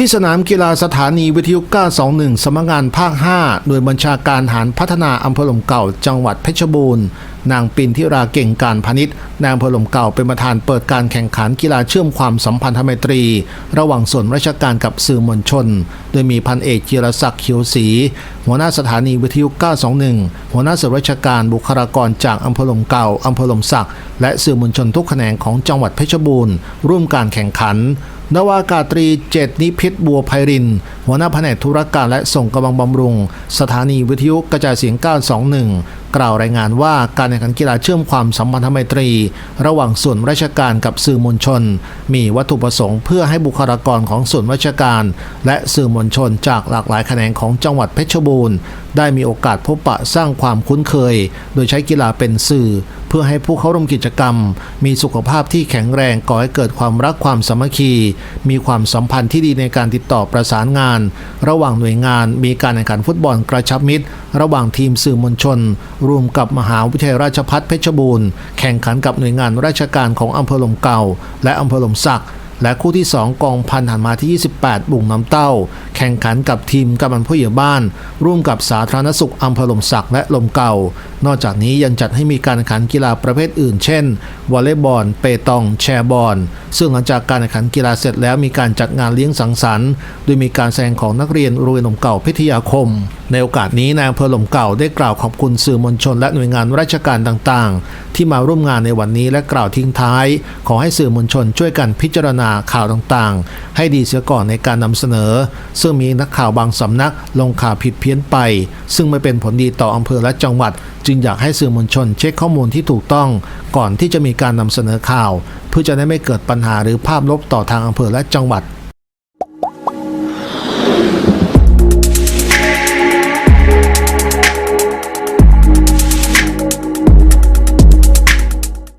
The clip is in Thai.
ที่สนามกีฬาสถานีวิทยุ 921 สำนักงานภาค 5 หน่วยบัญชาการฐานพัฒนาอำเภอหลมเก่า จังหวัดเพชรบูรณ์นางปินทิราเก่งการพาณิชย์นางอำเภอหลมเก่าเป็นประธานเปิดการแข่งขันกีฬาเชื่อมความสัมพันธไมตรี ระหว่างส่วนราชการกับสื่อมวลชน โดยมีพันเอกจิรศักดิ์เขียวศรีหัวหน้าสถานีวิทยุ 921 หัวหน้าส่วนราชการบุคลากรจากอำเภอลมเก่าอำเภอลมสักดิ์และสื่อมวลชนทุกแขนงของจังหวัดเพชรบูรณ์ ร่วมการแข่งขันนวากาตรีเจตนิพิษบัวไพริน หัวหน้าแผนกธุรการและส่งกำลังบำรุง สถานีวิทยุกระจายเสียง 921 กล่าวรายงานว่าการแข่งขันกีฬาเชื่อมความสัมพันธไมตรี ระหว่างส่วนราชการกับสื่อมวลชน มีวัตถุประสงค์เพื่อให้บุคลากรของส่วนราชการ และสื่อมวลชนจากหลากหลายแขนงของจังหวัดเพชรบูรณ์ได้มีโอกาสพบปะสร้างความคุ้นเคย โดยใช้กีฬาเป็นสื่อ เพื่อให้ผู้เข้าร่วมกิจกรรม มีสุขภาพที่แข็งแรงก่อให้เกิดความรักความสามัคคี มีความสัมพันธ์ที่ดีในการติดต่อประสานงาน ระหว่างหน่วยงาน มีการแข่งขันฟุตบอลกระชับมิตร ระหว่างทีมสื่อมวลชน รวมกับมหาวิทยาลัยราชภัฏเพชรบูรณ์ แข่งขันกับหน่วยงานราชการของอำเภอหลมเก่า และอำเภอหลมสัก และคู่ที่ 2 กองพันหันมาที่ 28 บุ่งน้ำเต้า แข่งขันกับทีมกำนันผู้ใหญ่บ้าน ร่วมกับสาธารณสุขอำเภอลมสักและลมเก่า นอกจากนี้ยังจัดให้มีการแข่งขันกีฬาประเภทอื่น เช่น วอลเลย์บอล เปตอง แชร์บอล ซึ่งหลังจากการแข่งขันกีฬาเสร็จแล้วมีการจัดงานเลี้ยงสังสรรค์ โดยมีการแสดงของนักเรียนโรงเรียนลมเก่าพิทยาคม ในโอกาสนี้นายอำเภอหล่มเก่าได้กล่าวขอบคุณสื่อมวลชน และหน่วยงานราชการต่างๆ ที่มาร่วมงานในวันนี้และกล่าวทิ้งท้าย ขอให้สื่อมวลชนช่วยกันพิจารณาข่าวต่างๆ ให้ดีเสียก่อนในการนำเสนอ ซึ่งมีนักข่าวบางสำนักลงข่าวผิดเพี้ยนไป ซึ่งไม่เป็นผลดีต่ออำเภอและจังหวัด จึงอยากให้สื่อมวลชนเช็คข้อมูลที่ถูกต้อง ก่อนที่จะมีการนำเสนอข่าว เพื่อจะได้ไม่เกิดปัญหาหรือภาพลบต่อทางอำเภอและจังหวัด